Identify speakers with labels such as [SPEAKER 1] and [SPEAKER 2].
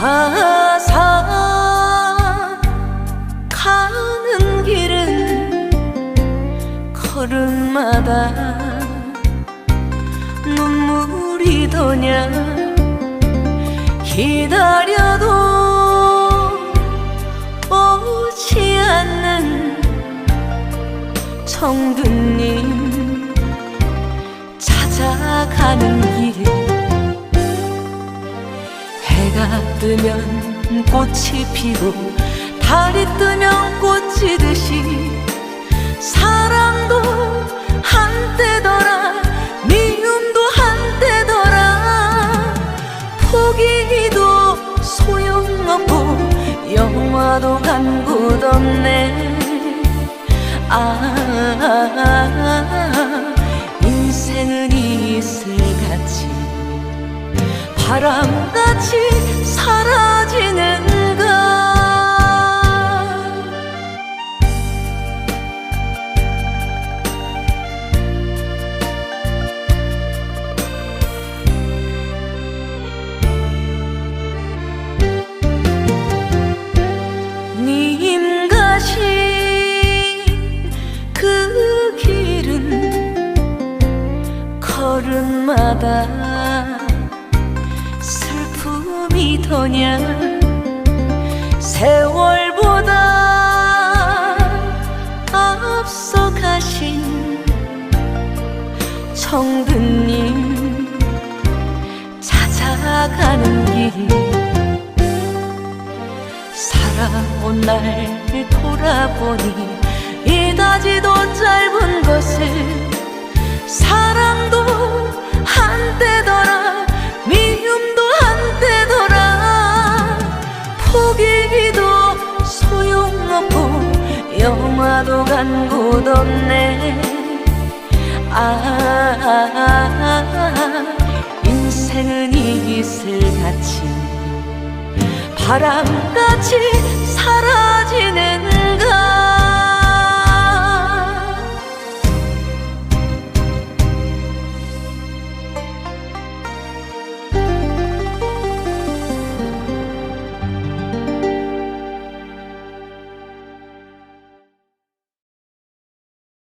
[SPEAKER 1] 화산 가는 길은 걸음마다 눈물이 도냐 기다려도 오지 않는 청두님 찾아가는 길에 해가 뜨면 꽃이 피고 달이 뜨면 꽃이 듯이 사랑도 한때더라 미움도 한때더라. 포기도 소용없고 영화도 간곳 없네. 아 바람같이 사라지는가 님 가신 그 길은 걸음마다 더냐 세월보다 앞서 가신 청두님 찾아가는 길 살아온 날 돌아보니 이다지도 짧은 것을 사랑도 한때더 영화도 간 곳 없네. 아 인생은 이슬같이 바람같이 사라지는